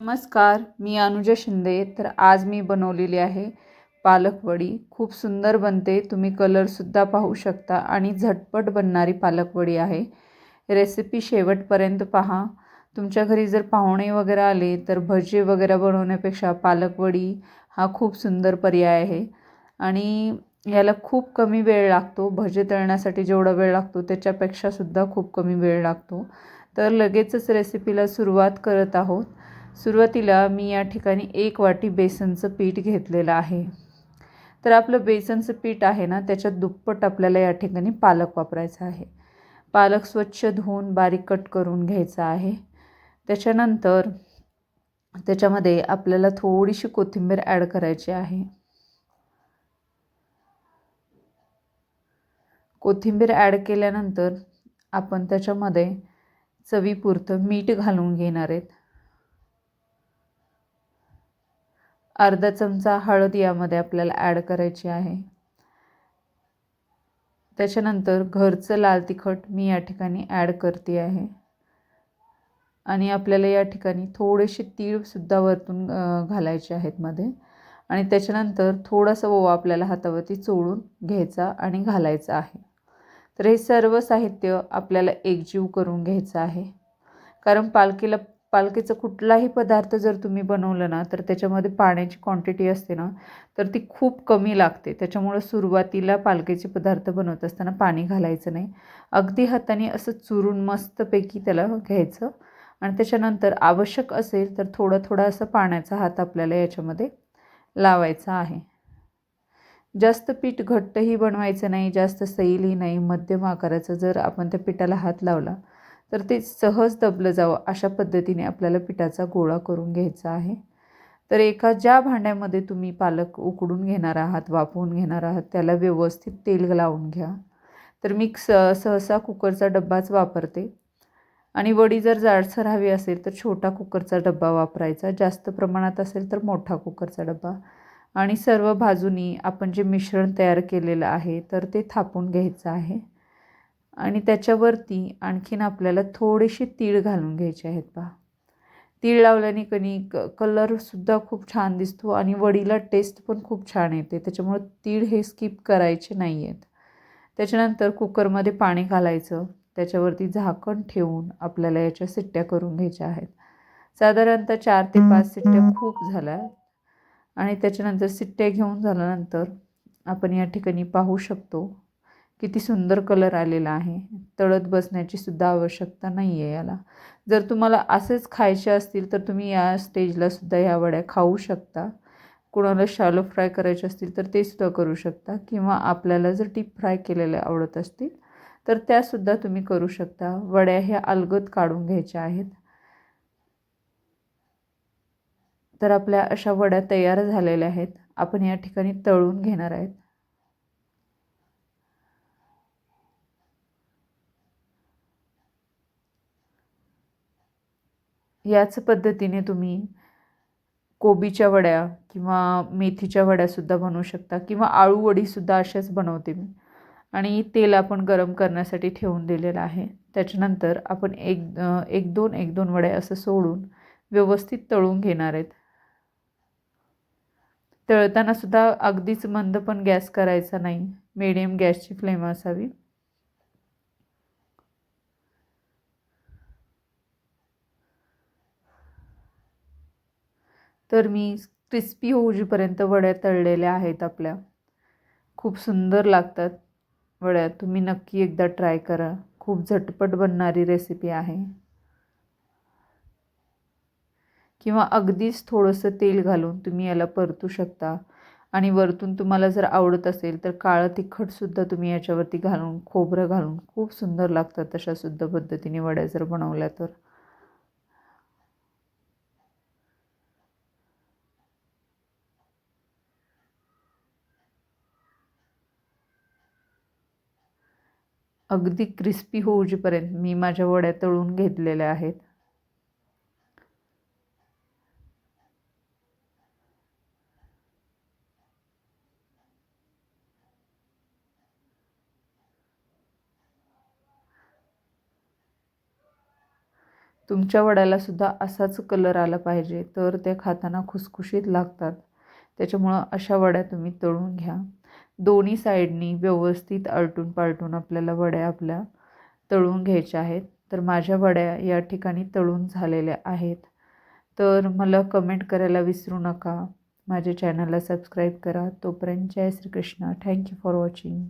नमस्कार मी अनुजा शिंदे. तर आज मी बनवलेली आहे पालक वडी. खूप सुंदर बनते. तुम्ही कलरसुद्धा पाहू शकता आणि झटपट बनणारी पालक वडी आहे. रेसिपी शेवटपर्यंत पहा. तुमच्या घरी जर पाहुणे वगैरे आले तर भजे वगैरे बनवण्यापेक्षा पालक वडी हा खूप सुंदर पर्याय आहे. आणि याला खूप कमी वेळ लागतो. भजे तळण्यासाठी जेवढा वेळ लागतो त्याच्यापेक्षासुद्धा खूप कमी वेळ लागतो. तर लगेचच रेसिपीला सुरुवात करत आहोत. सुरुवातीला मी या ठिकाणी एक वाटी बेसनचं पीठ घेतलेलं आहे. तर आपलं बेसनचं पीठ आहे ना त्याच्यात दुप्पट आपल्याला या ठिकाणी पालक वापरायचा आहे. पालक स्वच्छ धुवून बारीक कट करून घ्यायचा आहे. त्याच्यानंतर त्याच्यामध्ये आपल्याला थोडीशी कोथिंबीर ॲड करायची आहे. कोथिंबीर ॲड केल्यानंतर आपण त्याच्यामध्ये चवीपुरतं मीठ घालून घेणार आहेत. अर्धा चमचा हळद यामध्ये आपल्याला ॲड करायची आहे. त्याच्यानंतर घरचं लाल तिखट मी या ठिकाणी ॲड करते आहे. आणि आपल्याला या ठिकाणी थोडेसे तीळसुद्धा वरतून घालायचे आहेत मध्ये. आणि त्याच्यानंतर थोडासा ओवा आपल्याला हातावरती चोळून घ्यायचा आणि घालायचा आहे. तर हे सर्व साहित्य आपल्याला एकजीव करून घ्यायचं आहे. कारण पालखीला पालखीचं कुठलाही पदार्थ जर तुम्ही बनवलं ना तर त्याच्यामध्ये पाण्याची क्वांटिटी असते ना तर ती खूप कमी लागते. त्याच्यामुळं सुरुवातीला पालखीचे पदार्थ बनवत असताना पाणी घालायचं नाही. अगदी हाताने असं चुरून मस्तपैकी त्याला घ्यायचं. आणि त्याच्यानंतर आवश्यक असेल तर थोडं थोडं असं पाण्याचा हात आपल्याला याच्यामध्ये लावायचा आहे. जास्त पीठ घट्टही बनवायचं नाही जास्त सैलही नाही. मध्यम आकाराचं जर आपण त्या पिठाला हात लावला तर ते सहज दबलं जावं अशा पद्धतीने आपल्याला पिठाचा गोळा करून घ्यायचा आहे. तर एका ज्या भांड्यामध्ये तुम्ही पालक उकडून घेणार आहात वापरून घेणार आहात त्याला व्यवस्थित तेल लावून घ्या. तर मी स सहसा कुकरचा डब्बाच वापरते. आणि वडी जर जाडसर हवी असेल तर छोटा कुकरचा डब्बा वापरायचा. जास्त प्रमाणात असेल तर मोठा कुकरचा डब्बा. आणि सर्व बाजूनी आपण जे मिश्रण तयार केलेलं आहे तर ते थापून घ्यायचं आहे. आणि त्याच्यावरती आणखीन आपल्याला थोडेसे तीळ घालून घ्यायचे आहेत पहा. तीळ लावल्याने कणी क कलरसुद्धा खूप छान दिसतो आणि वडीला टेस्ट पण खूप छान येते. त्याच्यामुळं तीळ हे स्किप करायचे नाही आहेत त्याच्यानंतर कुकरमध्ये पाणी घालायचं. त्याच्यावरती झाकण ठेवून आपल्याला याच्या सिट्ट्या करून घ्यायच्या आहेत. साधारणतः चार ते पाच सिट्ट्या खूप झाल्या. आणि त्याच्यानंतर सिट्ट्या घेऊन झाल्यानंतर आपण या ठिकाणी पाहू शकतो किती सुंदर कलर आलेला आहे. तळत बसण्याची सुद्धा आवश्यकता नाही आहे याला. जर तुम्हाला असेच खायचे असतील तर तुम्ही या स्टेजला सुद्धा ह्या वड्या खाऊ शकता. कुणाला शालो फ्राय करायचे असतील तर ते सुद्धा करू शकता किंवा आपल्याला जर डीप फ्राय केलेल्या आवडत असतील तर त्यासुद्धा तुम्ही करू शकता. वड्या ह्या अलगद काढून घ्यायच्या आहेत. तर आपल्या अशा वड्या तयार झालेल्या आहेत. आपण या ठिकाणी तळून घेणार आहेत. याच पद्धतीने तुम्ही कोबीच्या वड्या किंवा मेथीच्या वड्यासुद्धा बनवू शकता किंवा आळू वडीसुद्धा अशाच बनवते मी. आणि तेल आपण गरम करण्यासाठी ठेवून दिलेलं आहे. त्याच्यानंतर आपण एक एक दोन एक दोन वड्या असं सोडून व्यवस्थित तळून घेणार आहेत. तळतानासुद्धा अगदीच मंद पण गॅस करायचा नाही. मिडियम गॅसची फ्लेम असावी. तर मी क्रिस्पी होऊपर्यंत वड्या तळलेल्या आहेत आपल्या. खूप सुंदर लागतात वड्या. तुम्ही नक्की एकदा ट्राय करा. खूप झटपट बनणारी रेसिपी आहे. किंवा अगदीच थोडंसं तेल घालून तुम्ही याला परतू शकता. आणि वरतून तुम्हाला जर आवडत असेल तर काळं तिखटसुद्धा तुम्ही याच्यावरती घालून खोबरं घालून खूप सुंदर लागतात तशासुद्धा पद्धतीने वड्या जर बनवल्या तर. अगदी क्रिस्पी होऊपर्यंत मी माझ्या वड्या तळून घेतलेल्या आहेत. तुमच्या वड्याला सुद्धा असाच कलर आला पाहिजे तर ते खाताना खुसखुशीत लागतात. त्याच्यामुळं अशा वड्या तुम्ही तळून घ्या. दोन्ही साईडनी व्यवस्थित आलटून पालटून आपल्याला वड्या आपल्या तळून घ्यायच्या आहेत. तर माझ्या वड्या या ठिकाणी तळून झालेल्या आहेत. तर मला कमेंट करायला विसरू नका. माझ्या चॅनलला सबस्क्राईब करा. तोपर्यंत जय Shri Krishna. Thank you for watching